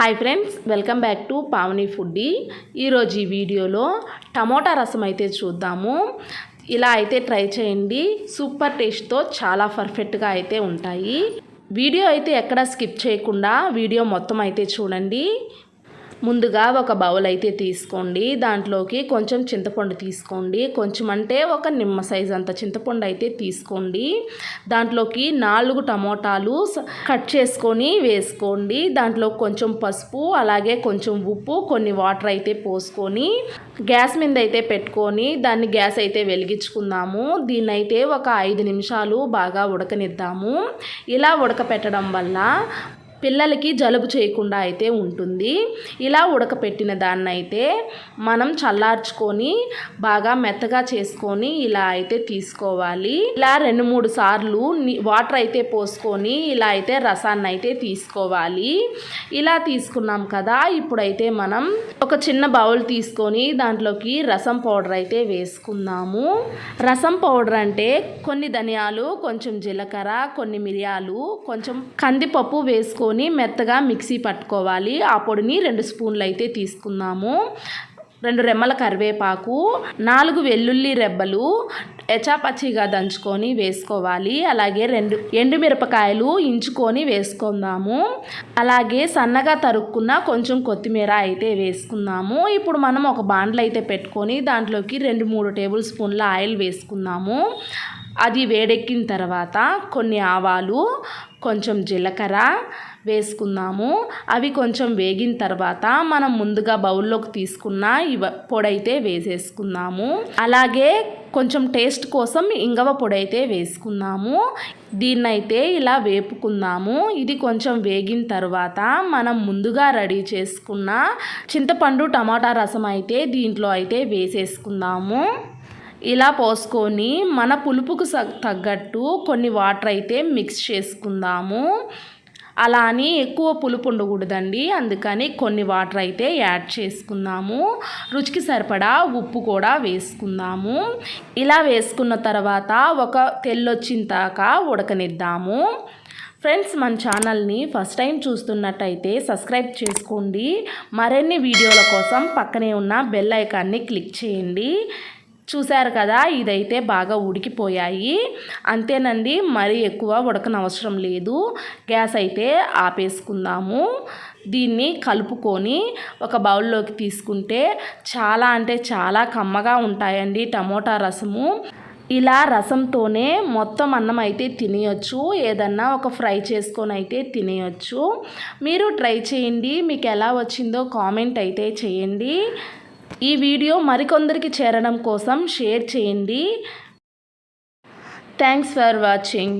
Hi friends welcome back to Pavani foodie ఈరోజు ఈ వీడియోలో టమోటా రసం అయితే చూద్దాము. ఇలా అయితే ట్రై చేయండి. సూపర్ టేస్ట్తో చాలా పర్ఫెక్ట్గా అయితే ఉంటాయి. వీడియో అయితే ఎక్కడ స్కిప్ చేయకుండా వీడియో మొత్తం అయితే చూడండి. ముందుగా ఒక బౌల్ అయితే తీసుకోండి. దాంట్లోకి కొంచెం చింతపండు తీసుకోండి. కొంచెం అంటే ఒక నిమ్మ సైజ్ అంత చింతపండు అయితే తీసుకోండి. దాంట్లోకి నాలుగు టమోటాలు కట్ చేసుకొని వేసుకోండి. దాంట్లో కొంచెం పసుపు అలాగే కొంచెం ఉప్పు కొన్ని వాటర్ అయితే పోసుకొని గ్యాస్ మీద అయితే పెట్టుకొని దాన్ని గ్యాస్ అయితే వెలిగించుకుందాము. దీన్ని అయితే ఒక ఐదు నిమిషాలు బాగా ఉడకనిద్దాము. ఇలా ఉడకపెట్టడం వల్ల పిల్లలకి జలుబు చేయకుండా అయితే ఉంటుంది. ఇలా ఉడకపెట్టిన దాన్ని అయితే మనం చల్లార్చుకొని బాగా మెత్తగా చేసుకొని ఇలా అయితే తీసుకోవాలి. ఇలా రెండు మూడు సార్లు వాటర్ అయితే పోసుకొని ఇలా అయితే రసాన్ని అయితే తీసుకోవాలి. ఇలా తీసుకున్నాం కదా ఇప్పుడైతే మనం ఒక చిన్న బౌల్ తీసుకొని దాంట్లోకి రసం పౌడర్ అయితే వేసుకుందాము. రసం పౌడర్ అంటే కొన్ని ధనియాలు కొంచెం జీలకర్ర కొన్ని మిరియాలు కొంచెం కందిపప్పు వేసుకొని తీసుకొని మెత్తగా మిక్సీ పట్టుకోవాలి. ఆ పొడిని రెండు స్పూన్లు అయితే తీసుకుందాము. రెండు రెమ్మల కరివేపాకు నాలుగు వెల్లుల్లి రెబ్బలు ఎచాపచ్చిగా దంచుకొని వేసుకోవాలి. అలాగే రెండు ఎండుమిరపకాయలు ఇంచుకొని వేసుకుందాము. అలాగే సన్నగా తరుక్కున్న కొంచెం కొత్తిమీర అయితే వేసుకుందాము. ఇప్పుడు మనం ఒక బాండ్లు అయితే పెట్టుకొని దాంట్లోకి రెండు మూడు టేబుల్ స్పూన్ల ఆయిల్ వేసుకుందాము. అది వేడెక్కిన తర్వాత కొన్ని ఆవాలు కొంచెం జీలకర్ర వేసుకుందాము. అవి కొంచెం వేగిన తర్వాత మనం ముందుగా బౌల్లోకి తీసుకున్న ఇవ పొడైతే వేసేసుకుందాము. అలాగే కొంచెం టేస్ట్ కోసం ఇంగవ పొడి అయితే వేసుకుందాము. దీన్నైతే ఇలా వేపుకుందాము. ఇది కొంచెం వేగిన తర్వాత మనం ముందుగా రెడీ చేసుకున్న చింతపండు టమాటా రసం అయితే దీంట్లో అయితే వేసేసుకుందాము. ఇలా పోసుకొని మన పులుపుకు తగ్గట్టు కొన్ని వాటర్ అయితే మిక్స్ చేసుకుందాము. అలా అని ఎక్కువ పులుపు ఉండకూడదండి. అందుకని కొన్ని వాటర్ అయితే యాడ్ చేసుకుందాము. రుచికి సరిపడా ఉప్పు కూడా వేసుకుందాము. ఇలా వేసుకున్న తర్వాత ఒక తెల్లొచ్చిన దాకా ఉడకనిద్దాము. ఫ్రెండ్స్ మన ఛానల్ని ఫస్ట్ టైం చూస్తున్నట్టయితే సబ్స్క్రైబ్ చేసుకోండి. మరిన్ని వీడియోల కోసం పక్కనే ఉన్న బెల్ ఐకాన్ని క్లిక్ చేయండి. చూశారు కదా ఇదైతే బాగా ఉడికిపోయాయి. అంతేనండి మరీ ఎక్కువ ఉడకనవసరం లేదు. గ్యాస్ అయితే ఆపేసుకుందాము. దీన్ని కలుపుకొని ఒక బౌల్లోకి తీసుకుంటే చాలా అంటే చాలా కమ్మగా ఉంటాయండి టమోటా రసము. ఇలా రసంతోనే మొత్తం అన్నం అయితే తినేయచ్చు. ఏదన్నా ఒక ఫ్రై చేసుకొని అయితే తినేయచ్చు. మీరు ట్రై చేయండి. మీకు ఎలా వచ్చిందో కామెంట్ అయితే చేయండి. ఈ వీడియో మరికొందరికి చేరడం కోసం షేర్ చేయండి. Thanks for watching